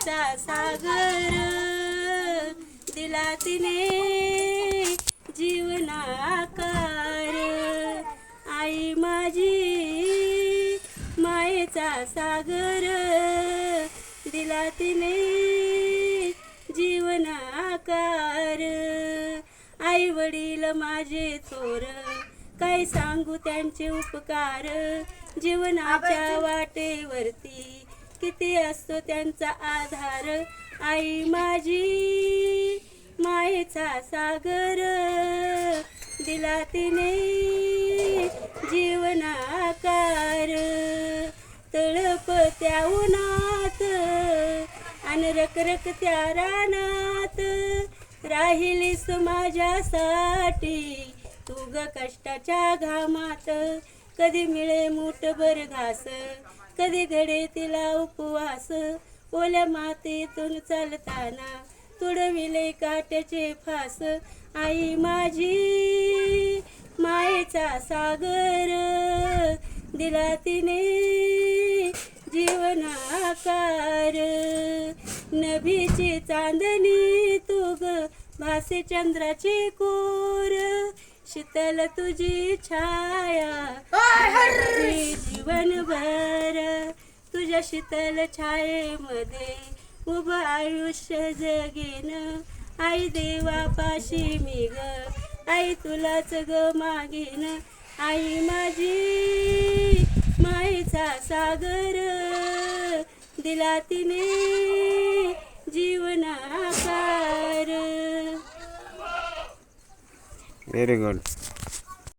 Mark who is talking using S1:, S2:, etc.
S1: मायेचा सागर दिला तिने जीवनाकार. आई माझी मायेचा सागर दिला तिने जीवनाकार. आई वडील माझे थोर काय सांगू त्यांचे उपकार? जीवनाच्या वाटेवरती किती असतो त्यांचा आधार? आई माझी मायेचा सागर. दिला तिने जीवनाकार तळप त्या उन्हात आणि रकरक त्या रानात. राहिलीस माझ्यासाठी तू ग कष्टाच्या घामात. कधी मिळे मूठभर घास कधी घडे तिला उपवास? ओल्या मातीतून चालताना तुडविले काट्याचे फास. आई माझी मायेचा सागर दिला तिने जीवनाकार नभीची चांदणी तू ग भासे चंद्राची कोर. शीतल तुझी छाया. तुझी जीवनभर तुझ्या शीतल छायेमध्ये उभं आयुष्य जगेन. आई देवापाशी मी ग आई तुलाच ग मागेन. आई माझी माईचा सागर. दिला तिने जीवनाकार.
S2: Very good